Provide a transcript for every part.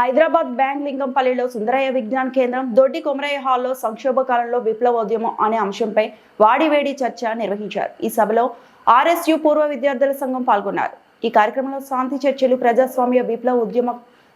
Hyderabad bank లింగంపల్లిలో సుందరయ్య విజ్ఞాన కేంద్రం దొడ్డి కొమరయ్య హాల్లో సంక్షోభ కాలంలో విప్లవోద్యమం అనే అంశంపై వాడివేడి చర్చ నిర్వహించారు. ఈ సభలో ఆర్ఎస్యు పూర్వ విద్యార్థుల సంఘం పాల్గొన్నారు. ఈ కార్యక్రమంలో శాంతి చర్చలు ప్రజాస్వామ్య విప్లవ ఉద్యమ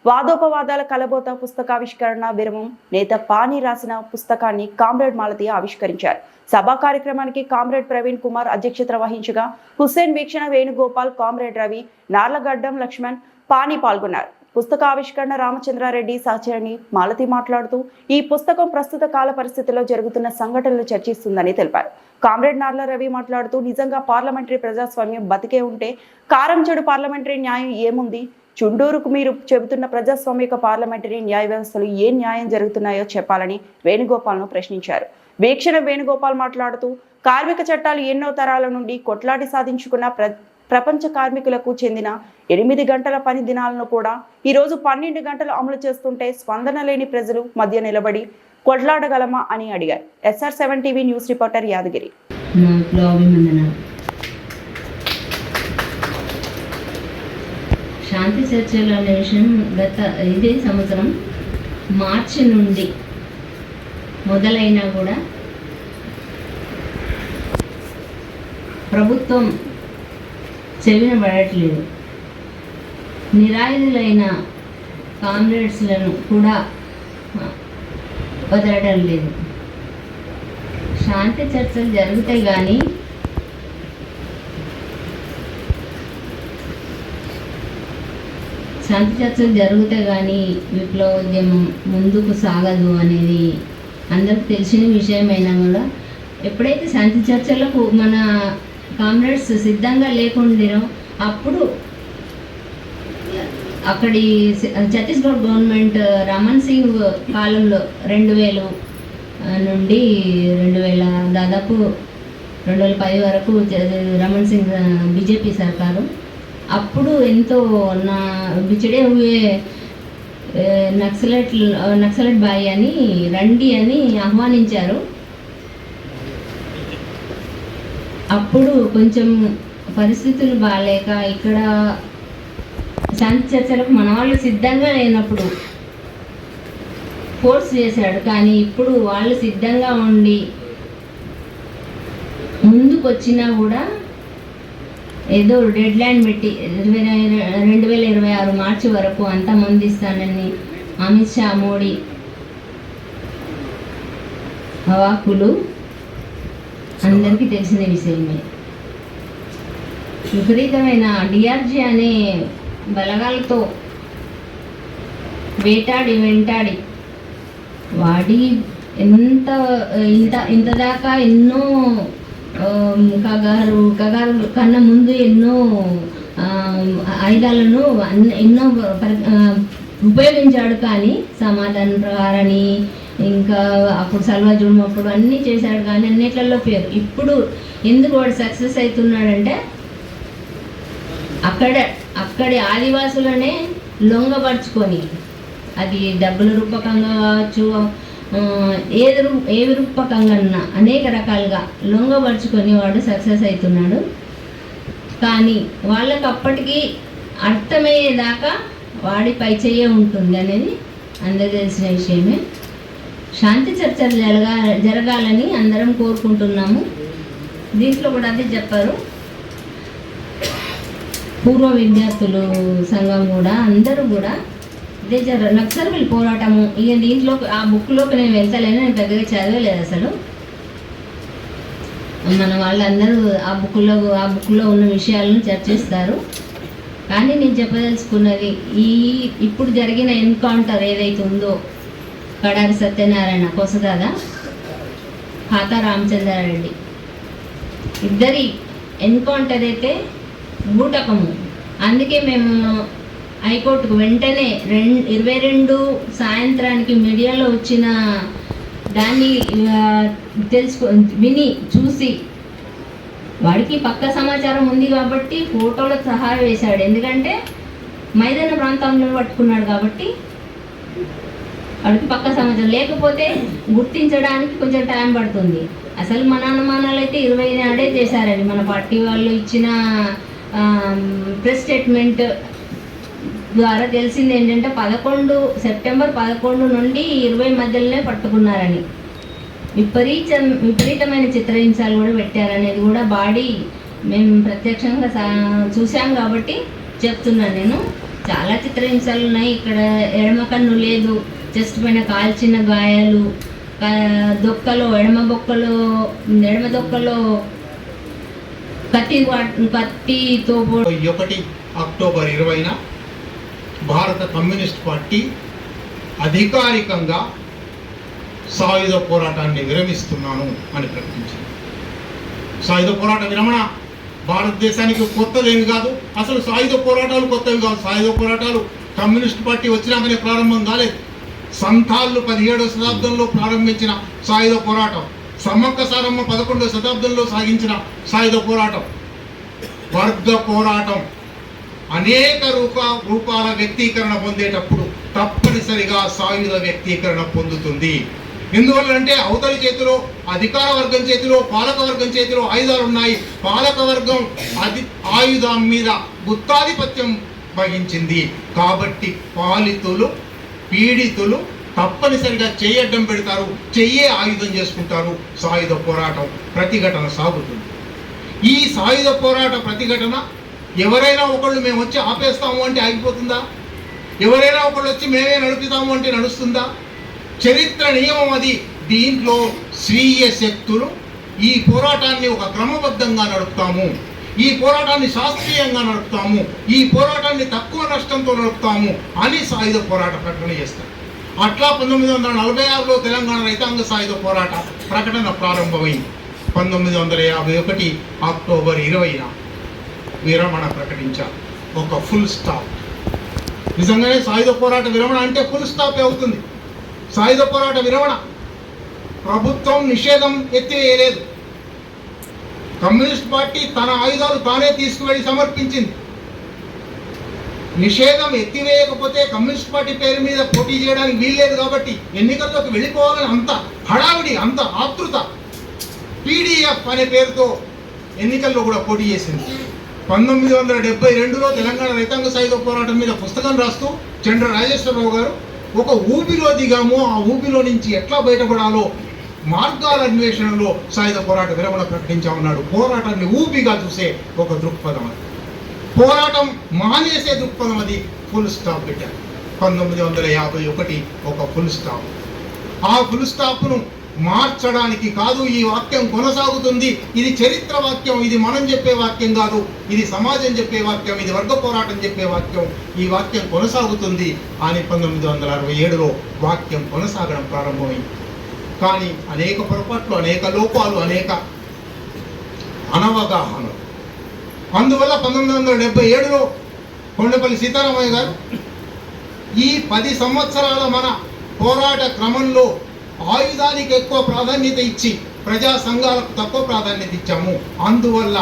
వాదోపవాదాల కలబోత పుస్తకావిష్కరణ విరమం నేత పాని రాసిన పుస్తకాన్ని కామ్రేడ్ మాలతి ఆవిష్కరించారు. సభా కార్యక్రమానికి కామ్రేడ్ ప్రవీణ్ కుమార్ అధ్యక్షత వహించగా హుస్సేన్ వీక్షణ వేణుగోపాల్ కామ్రేడ్ రవి నార్లగడ్డం లక్ష్మణ్ పాని పాల్గొన్నారు. పుస్తక ఆవిష్కరణ రామచంద్రారెడ్డి సహచరణి మాలతి మాట్లాడుతూ ఈ పుస్తకం ప్రస్తుత కాల పరిస్థితుల్లో జరుగుతున్న సంఘటనలు చర్చిస్తుందని తెలిపారు. కామ్రేడ్ నార్ల రవి మాట్లాడుతూ నిజంగా పార్లమెంటరీ ప్రజాస్వామ్యం బతికే ఉంటే కారం చెడు పార్లమెంటరీ న్యాయం ఏముంది? చుండూరుకు మీరు చెబుతున్న ప్రజాస్వామిక పార్లమెంటరీ న్యాయ వ్యవస్థలు ఏ న్యాయం జరుగుతున్నాయో చెప్పాలని వేణుగోపాల్ను ప్రశ్నించారు. వీక్షణ వేణుగోపాల్ మాట్లాడుతూ కార్మిక చట్టాలు ఎన్నో తరాల నుండి కొట్లాటి సాధించుకున్న ప్ర ప్రపంచ కార్మికులకు చెందిన ఎనిమిది గంటల పని దినాలను కూడా ఈరోజు పన్నెండు గంటలు అమలు చేస్తుంటే స్పందన లేని ప్రజలు మధ్య నిలబడి కొట్లాడగలమా అని అడిగారు. S R seven TV news reporter Yadagiri. శాంతి చర్చలు అనే విషయం గత ఇదే సంవత్సరం మార్చి నుండి మొదలైనా కూడా ప్రభుత్వం చెవినబడట్లేదు నిరాయుధులైన కామ్రేడ్స్లను కూడా వదలడం లేదు. శాంతి చర్చలు జరుగుతాయి కానీ శాంతి చర్చలు జరుగుతాయి కానీ విప్లవోద్యమం ముందుకు సాగదు అనేది అందరికి తెలిసిన విషయమైనా కూడా ఎప్పుడైతే శాంతి చర్చలకు మన కామ్రేడ్స్ సిద్ధంగా లేకుండినో. అప్పుడు అక్కడి ఛత్తీస్గఢ్ గవర్నమెంట్ రమణ్ సింగ్ కాలంలో రెండు వేలు నుండి రెండు వేల దాదాపు రెండు వేల పది వరకు రమణ్ సింగ్ బీజేపీ సర్కారు. అప్పుడు ఎంతో నా బిచడే హుయే నక్సలెట్ నక్సలెట్ బాయ్ అని రండి అని ఆహ్వానించారు. అప్పుడు కొంచెం పరిస్థితులు బాగాలేక ఇక్కడ శాంతి చర్చలకు మన వాళ్ళు సిద్ధంగా లేనప్పుడు ఫోర్స్ చేశాడు. కానీ ఇప్పుడు వాళ్ళు సిద్ధంగా ఉండి ముందుకు వచ్చినా కూడా ఏదో డెడ్ లైన్ పెట్టి ఇరవై రెండు వేల ఇరవై ఆరు మార్చి వరకు అంతా మందిస్తానని అమిత్ షా మోడీ అవాకులు అందరికీ తెలిసిన విషయమే విపరీతమైన డిఆర్జీ అనే బలగాలతో వేటాడి వెంటాడి వాడి ఎంత ఇంత ఇంత దాకా ఎన్నో కగారు కగారు కన్నా ముందు ఎన్నో ఆయుధాలను అన్ని- ఎన్నో ఉపయోగించాడు కానీ సమాధాన ప్రకారని ఇంకా అప్పుడు సల్వా జుడినప్పుడు అన్నీ చేశాడు కానీ అన్నిట్లలో పేరు. ఇప్పుడు ఎందుకు వాడు సక్సెస్ అవుతున్నాడంటే అక్కడ అక్కడి ఆదివాసులనే లొంగపరుచుకొని అది డబ్బుల రూపకంగా కావచ్చు ఏది రూ ఏ రూపకంగా అన్నా అనేక రకాలుగా లొంగపరుచుకొని వాడు సక్సెస్ అవుతున్నాడు. కానీ వాళ్ళకి అప్పటికి అర్థమయ్యేదాకా వాడి పై చెయ్యే ఉంటుంది అనేది అందరు తెలిసిన విషయమే. శాంతి చర్చలు జరగా జరగాలని అందరం కోరుకుంటున్నాము. దీంట్లో కూడా అదే చెప్పారు. పూర్వ విద్యార్థులు సంఘం కూడా అందరూ కూడా ఇదే జర నక్సర్వల్ పోరాటము. ఇక దీంట్లో ఆ బుక్లోకి నేను వెళ్తలేను నేను పెద్దగా చదవలేదు అసలు. మన వాళ్ళందరూ ఆ బుక్లో ఆ బుక్లో ఉన్న విషయాలను చర్చిస్తారు. కానీ నేను చెప్పదలుచుకున్నది ఈ ఇప్పుడు జరిగిన ఎన్కౌంటర్ ఏదైతే ఉందో కడారి సత్యనారాయణ కొసదాద ఖాతా రామచంద్రారెడ్డి. ఇద్దరి ఎన్కౌంటర్ అయితే బూటకము. అందుకే మేము హైకోర్టుకు వెంటనే రెండు ఇరవై రెండు సాయంత్రానికి మీడియాలో వచ్చిన దాన్ని ఆ, తెలుసుకో విని చూసి వాడికి పక్క సమాచారం ఉంది కాబట్టి ఫోటోల సహాయం వేశాడు ఎందుకంటే మైదాన ప్రాంతంలో పట్టుకున్నాడు కాబట్టి వాడికి పక్క సమాచారం లేకపోతే గుర్తించడానికి కొంచెం టైం పడుతుంది. అసలు మన అనుమానాలు అయితే ఇరవై నాడే చేశారండి. మన పార్టీ వాళ్ళు ఇచ్చిన ప్రెస్ స్టేట్మెంట్ ద్వారా తెలిసింది ఏంటంటే పదకొండు సెప్టెంబర్ పదకొండు నుండి ఇరవై మధ్యలోనే పట్టుకున్నారని. విపరీత విపరీతమైన చిత్రహింసలు కూడా పెట్టారనేది కూడా బాడీ మేము ప్రత్యక్షంగా సా- చూసాం కాబట్టి చెప్తున్నాను నేను. చాలా చిత్రహింసలు ఉన్నాయి. ఇక్కడ ఎడమ కన్ను లేదు. చెస్ట్ పైన కాల్చిన గాయాలు దొక్కలో ఎడమ బొక్కలో ఎడమ దొక్కలో కత్తి కత్తితో ఒకటి అక్టోబర్ ఇరవైన భారత కమ్యూనిస్ట్ పార్టీ అధికారికంగా సాయుధ పోరాటాన్ని విరమిస్తున్నాను అని ప్రకటించింది. సాయుధ పోరాట విరమణ భారతదేశానికి కొత్తదేమి కాదు అసలు సాయుధ పోరాటాలు కొత్తవి కాదు. సాయుధ పోరాటాలు కమ్యూనిస్ట్ పార్టీ వచ్చినాకనే ప్రారంభం కాలేదు. సంథాళ్ళు పదిహేడవ శతాబ్దంలో ప్రారంభించిన సాయుధ పోరాటం సమ్మక్క సారమ్మ పదకొండవ శతాబ్దంలో సాగించిన సాయుధ పోరాటం వర్గ పోరాటం. అనేక రూప రూపాల వ్యక్తీకరణ పొందేటప్పుడు తప్పనిసరిగా సాయుధ వ్యక్తీకరణ పొందుతుంది. ఎందువల్లంటే అవతలి చేతిలో అధికార వర్గం చేతిలో పాలక వర్గం చేతిలో ఆయుధాలు ఉన్నాయి పాలక వర్గం అది ఆయుధం మీద గుత్తాధిపత్యం వహించింది. కాబట్టి పాలితులు పీడితులు తప్పనిసరిగా చెయ్యడ్డం పెడతారు చెయ్యే ఆయుధం చేసుకుంటారు. సాయుధ పోరాటం ప్రతిఘటన సాగుతుంది. ఈ సాయుధ పోరాట ప్రతిఘటన ఎవరైనా ఒకళ్ళు మేము వచ్చి ఆపేస్తాము అంటే ఆగిపోతుందా? ఎవరైనా ఒకళ్ళు వచ్చి మేమే నడుపుతాము అంటే నడుస్తుందా? చరిత్ర నియమం అది. దీంట్లో స్వీయ శక్తులు ఈ పోరాటాన్ని ఒక క్రమబద్ధంగా నడుపుతాము. ఈ పోరాటాన్ని శాస్త్రీయంగా నడుపుతాము ఈ పోరాటాన్ని తక్కువ నష్టంతో నడుపుతాము అని సాయుధ పోరాట ప్రకటన చేస్తారు. అట్లా పంతొమ్మిది వందల నలభై ఆరులో తెలంగాణ రైతాంగ సాయుధ పోరాట ప్రకటన ప్రారంభమైంది. పంతొమ్మిది వందల యాభై ఒకటి అక్టోబర్ ఇరవైన విరమణ ప్రకటించారు. ఒక ఫుల్ స్టాప్ నిజంగానే సాయుధ పోరాట విరమణ అంటే ఫుల్ స్టాప్ అవుతుంది? సాయుధ పోరాట విరమణ. ప్రభుత్వం నిషేధం ఎత్తివేయలేదు. కమ్యూనిస్ట్ పార్టీ తన ఆయుధాలు తానే తీసుకువెళ్ళి సమర్పించింది. నిషేధం ఎత్తివేయకపోతే కమ్యూనిస్ట్ పార్టీ పేరు మీద పోటీ చేయడానికి వీల్లేదు కాబట్టి ఎన్నికల్లోకి వెళ్ళిపోవాలని అంత హడావిడి అంత ఆతృత. పీడిఎఫ్ అనే పేరుతో ఎన్నికల్లో కూడా పోటీ చేసింది. పంతొమ్మిది వందల డెబ్బై రెండులో తెలంగాణ రైతాంగ సాయుధ పోరాటం మీద పుస్తకం రాస్తూ చంద్ర రాజేశ్వరరావు గారు ఒక ఊపిలో దిగాము. ఆ ఊపిలో నుంచి ఎట్లా బయటపడాలో మార్గాల అన్వేషణలో సాయుధ పోరాట విరమణ ప్రకటించామన్నాడు పోరాటాన్ని ఊపిగా చూసే ఒక దృక్పథం అది. పోరాటం మానేసే దృక్పథం అది. ఫుల్ స్టాప్ పెట్టారు పంతొమ్మిది వందల యాభై ఒకటి ఒక ఫుల్ స్టాప్ ఆ ఫుల్ స్టాప్ను మార్చడానికి కాదు ఈ వాక్యం కొనసాగుతుంది. ఇది చరిత్ర వాక్యం ఇది మనం చెప్పే వాక్యం కాదు. ఇది సమాజం చెప్పే వాక్యం ఇది వర్గ పోరాటం చెప్పే వాక్యం. ఈ వాక్యం కొనసాగుతుంది. అని పంతొమ్మిది వందల అరవై ఏడులో వాక్యం కొనసాగడం ప్రారంభమైంది. కానీ అనేక పొరపాట్లు అనేక లోపాలు అనేక అనవగాహనలు. అందువల్ల పంతొమ్మిది వందల డెబ్బై ఏడులో కొండపల్లి సీతారామయ్య గారు ఈ పది సంవత్సరాల మన పోరాట క్రమంలో ఆయుధానికి ఎక్కువ ప్రాధాన్యత ఇచ్చి ప్రజా సంఘాలకు తక్కువ ప్రాధాన్యత ఇచ్చాము. అందువల్ల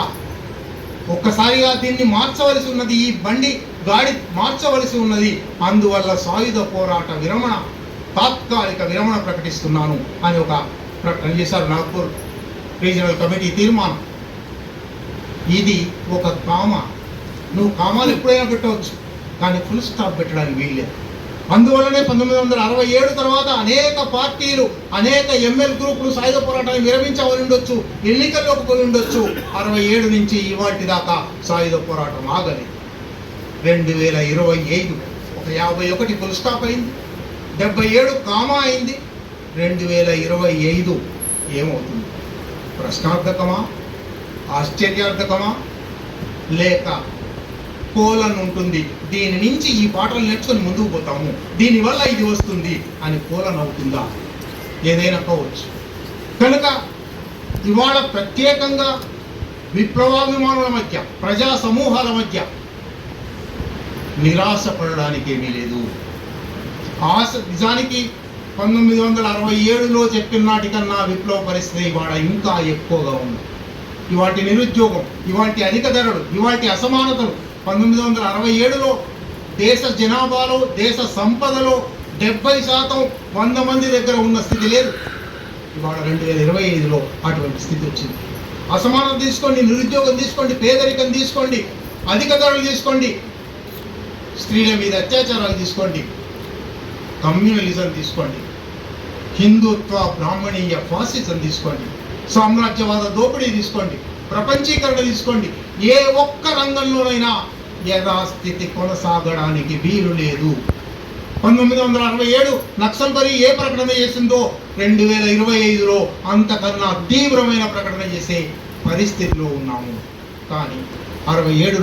ఒక్కసారిగా దీన్ని మార్చవలసి ఉన్నది ఈ బండి గాడి మార్చవలసి ఉన్నది. అందువల్ల సాయుధ పోరాట విరమణ తాత్కాలిక విరమణ ప్రకటిస్తున్నాను అని ఒక ప్రకటన చేశారు నాగ్పూర్ రీజనల్ కమిటీ తీర్మానం. ఇది ఒక కామ. నువ్వు కామాలు ఎప్పుడైనా పెట్టవచ్చు కానీ ఫుల్ స్టాప్ పెట్టడానికి వీల్లేదు. అందువల్లనే పంతొమ్మిది వందల అరవై ఏడు తర్వాత అనేక పార్టీలు అనేక ఎంఎల్ గ్రూపులు సాయుధ పోరాటాన్ని విరమించవని ఉండొచ్చు ఎన్నికల్లోకి పోయి ఉండొచ్చు. అరవై ఏడు నుంచి ఇవాటి దాకా సాయుధ పోరాటం ఆగలేదు. రెండు వేల ఇరవై ఐదు ఒక యాభై ఒకటి ఫుల్ స్టాప్ అయింది. డెబ్బై ఏడు కామా అయింది. రెండు వేల ఇరవై ఐదు ఏమవుతుంది? ప్రశ్నార్థకమా? ఆశ్చర్యార్థకమా? లేక కోలన్ ఉంటుంది. దీని నుంచి ఈ పాటలు నేర్చుకొని ముందుకు పోతాము. దీనివల్ల ఇది వస్తుంది అని కోలన్ అవుతుందా? ఏదైనా కావచ్చు. కనుక ఇవాళ ప్రత్యేకంగా విప్లవాభిమానుల మధ్య ప్రజా సమూహాల మధ్య నిరాశ పడడానికి ఏమీ లేదు. ఆశ నిజానికి పంతొమ్మిది వందల అరవై ఏడులో చెప్పిన నాటికన్నా విప్లవ పరిస్థితి ఇవాళ ఇంకా ఎక్కువగా ఉంది. ఇవాటి నిరుద్యోగం ఇవాటి అధిక ధరలు ఇవాటి అసమానతలు పంతొమ్మిది వందల అరవై ఏడులో దేశ జనాభాలో దేశ సంపదలో డెబ్బై శాతం వంద మంది దగ్గర ఉన్న స్థితి లేదు. ఇవాళ రెండు వేల ఇరవై ఐదులో అటువంటి స్థితి వచ్చింది. అసమానత తీసుకోండి నిరుద్యోగం తీసుకోండి పేదరికం తీసుకోండి అధిక ధరలు తీసుకోండి స్త్రీల మీద అత్యాచారాలు తీసుకోండి కమ్యూనలిజం తీసుకోండి. హిందుత్వ బ్రాహ్మణీయ ఫాసిజం తీసుకోండి. సామ్రాజ్యవాద దోపిడీ తీసుకోండి. ప్రపంచీకరణ తీసుకోండి. ఏ ఒక్క రంగంలోనైనా యథాస్థితి కొనసాగడానికి వీలు లేదు. పంతొమ్మిది వందల అరవై ఏడు నక్సల్బరి ఏ ప్రకటన చేసిందో రెండు వేల ఇరవై ఐదులో అంతకన్నా తీవ్రమైన ప్రకటన చేసే పరిస్థితిలో ఉన్నాము. కానీ అరవై ఏడు